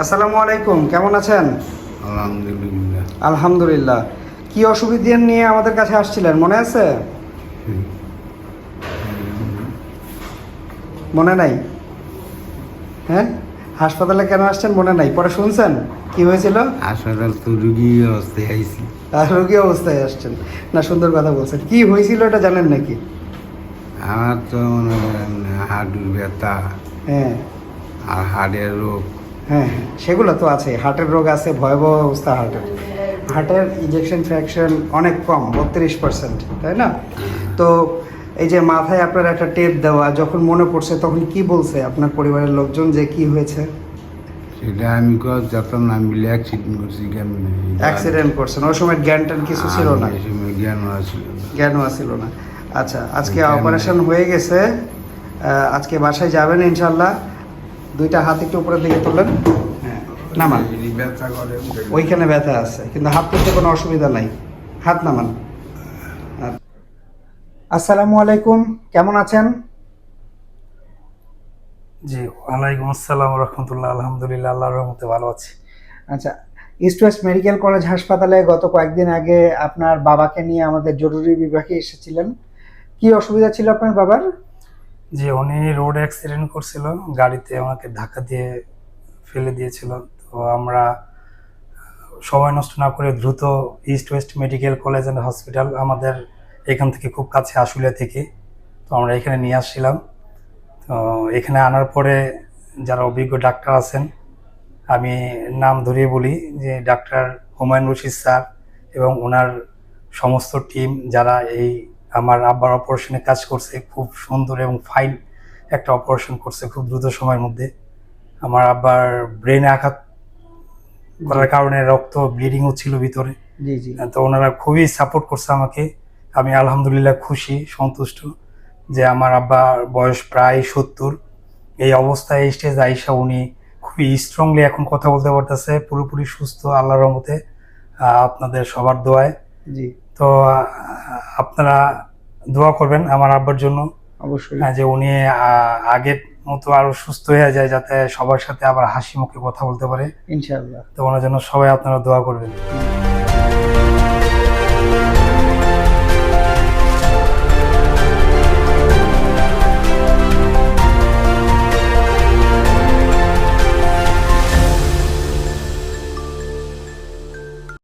আসসালামু আলাইকুম কেমন আছেন? আলহামদুলিল্লাহ। আলহামদুলিল্লাহ। কি অসুবিধা নিয়ে আমাদের কাছে আসছিলেন মনে আছে? মনে নাই? হ্যাঁ? হাসপাতালে কেন আসছেন মনে নাই? পরে শুনছেন? কি হয়েছিল? হাসপাতাল তো রুগী অবস্থায় আইছি। আর রোগী অবস্থায় আসছেন। না সুন্দর কথা বলছেন। কি হয়েছিল এটা জানেন নাকি? আমার তো মনে করেন হাঁটুর ব্যথা হ্যাঁ। আর হাড়ের রোগ। হ্যাঁ হ্যাঁ সেগুলো তো আছে। হার্টের রোগ আছে ভয়াবহ অবস্থা হার্টের হার্টের ইঞ্জেকশন ফ্র্যাকশন অনেক কম বত্রিশ পার্সেন্ট তাই না? তো এই যে মাথায় আপনার একটা টেপ দেওয়া যখন মনে পড়ছে তখন কি বলছে আপনার পরিবারের লোকজন যে কি হয়েছে? সেটা আমি কত যখন আমি বলে অ্যাক্সিডেন্ট করছি অ্যাক্সিডেন্ট করছেন। ওই সময় জ্ঞান ট্যান কিছু ছিল না? জ্ঞান আছিল না। জ্ঞানও ছিল না। আচ্ছা আজকে অপারেশন হয়ে গেছে। আজকে বাসায় যাবেন ইনশাল্লাহ দুইটা হাত একটু উপরের দিকে তোলেন হ্যাঁ। নামান। ওইখানে ব্যথা আছে কিন্তু হাত তুলতে কোনো অসুবিধা নাই। হাত নামান। আসসালামু আলাইকুম কেমন আছেন? জি ওয়ালাইকুম আসসালাম রহমতুল্লাহ আলহামদুলিল্লাহ আল্লাহর রহমতে ভালো আছি। আচ্ছা ইস্ট ওয়েস্ট মেডিকেল কলেজ হাসপাতালে গত কয়েকদিন আগে আপনার বাবাকে নিয়ে আমাদের জরুরি বিভাগে এসেছিলেন। কি অসুবিধা ছিল আপনার বাবার? জি উনি রোড অ্যাক্সিডেন্ট করছিল, গাড়িতে আমাকে ধাক্কা দিয়ে ফেলে দিয়েছিল। তো আমরা, সময় নষ্ট না করে দ্রুত east west medical college and hospital আমাদের এখান থেকে খুব কাছে আশুলিয়া থেকে, তো আমরা এখানে নিয়ে আসছিলাম। তো এখানে আনার পরে যারা অভিজ্ঞ ডাক্তার আছেন, আমি নাম ধরিয়ে বলি যে ডাক্তার হুমায়ুন রশিদ স্যার এবং ওনার সমস্ত টিম যারা এই আমার আব্বার অপারেশনে কাজ করছে খুব সুন্দর এবং ফাইন একটা অপারেশন করছে খুব দ্রুত সময়ের মধ্যে। আমার আব্বার ব্রেনে আঘাত করার কারণে রক্ত ব্লিডিং হচ্ছিল ভিতরে। জি জি। তো ওনারা খুবই সাপোর্ট করছে আমাকে। আমি আলহামদুলিল্লাহ খুশি সন্তুষ্ট যে আমার আব্বার বয়স প্রায় সত্তর। এই অবস্থায় এই স্টেজ আইসা উনি খুবই স্ট্রংলি এখন কথা বলতে পারতেছে পুরোপুরি সুস্থ আল্লাহর রহমতে আপনাদের সবার দোয়ায়। জি। তো আপনারা দোয়া করবেন আমার আব্বার জন্য। অবশ্যই। আহ, যে উনি আগের মতো আরও সুস্থ হয়ে যায় যাতে সবার সাথে আবার হাসি মুখে কথা বলতে পারে। ইনশাআল্লাহ। তো ওনার জন্য সবাই আপনারা দোয়া করবেন।